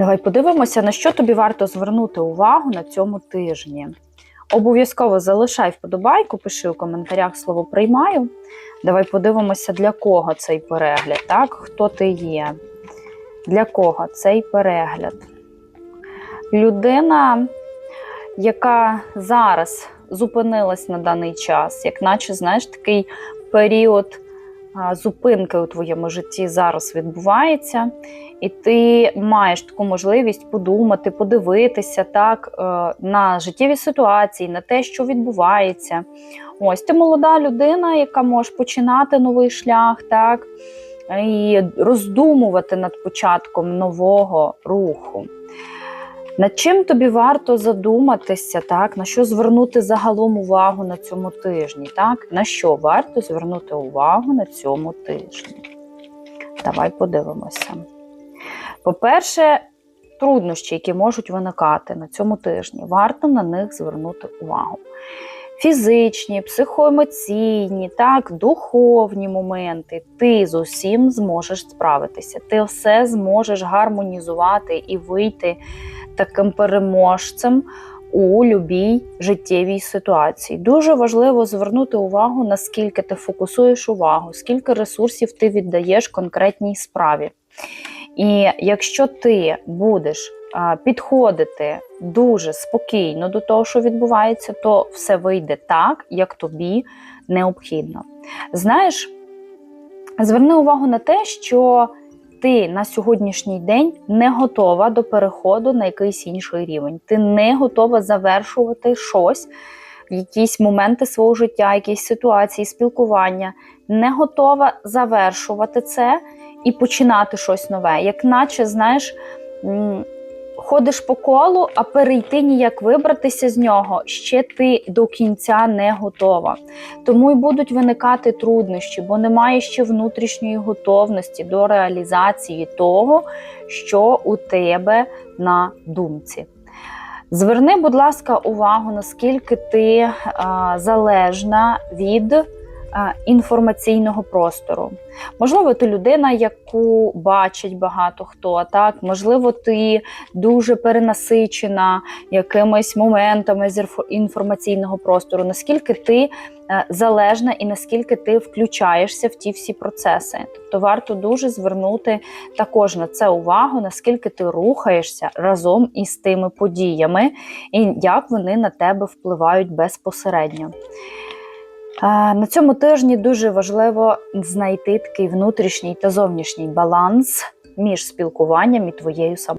Давай подивимося, на що тобі варто звернути увагу на цьому тижні. Обов'язково залишай вподобайку, пиши у коментарях слово приймаю. Давай подивимося, для кого цей перегляд, так? Хто ти є? Для кого цей перегляд? Людина, яка зараз зупинилась на даний час, як наче, знаєш, такий період зупинки у твоєму житті зараз відбувається, і ти маєш таку можливість подумати, подивитися так е, на життєві ситуації, на те, що відбувається. Ось ти молода людина, яка може починати новий шлях, так, і роздумувати над початком нового руху. Над чим тобі варто задуматися, так? на що звернути загалом увагу на цьому тижні? Так? На що варто звернути увагу на цьому тижні? Давай подивимося. По-перше, труднощі, які можуть виникати на цьому тижні, варто на них звернути увагу. Фізичні, психоемоційні, так, духовні моменти, ти з усім зможеш справитися. Ти все зможеш гармонізувати і вийти таким переможцем у любій життєвій ситуації. Дуже важливо звернути увагу, наскільки ти фокусуєш увагу, скільки ресурсів ти віддаєш конкретній справі. І якщо ти будеш підходити дуже спокійно до того, що відбувається, то все вийде так, як тобі необхідно. Знаєш, зверни увагу на те, що ти на сьогоднішній день не готова до переходу на якийсь інший рівень. Ти не готова завершувати щось, якісь моменти свого життя, якісь ситуації, спілкування, не готова завершувати це і починати щось нове. Як наче, знаєш, ходиш по колу, а перейти ніяк вибратися з нього ще ти до кінця не готова. Тому й будуть виникати труднощі, бо немає ще внутрішньої готовності до реалізації того, що у тебе на думці. Зверни, будь ласка, увагу, наскільки ти а, залежна від інформаційного простору. Можливо, ти людина, яку бачить багато хто, так? можливо, ти дуже перенасичена якимись моментами з інформаційного простору, наскільки ти е, залежна і наскільки ти включаєшся в ті всі процеси. Тобто варто дуже звернути також на це увагу, наскільки ти рухаєшся разом із тими подіями, і як вони на тебе впливають безпосередньо. На цьому тижні дуже важливо знайти такий внутрішній та зовнішній баланс між спілкуванням і твоєю самою.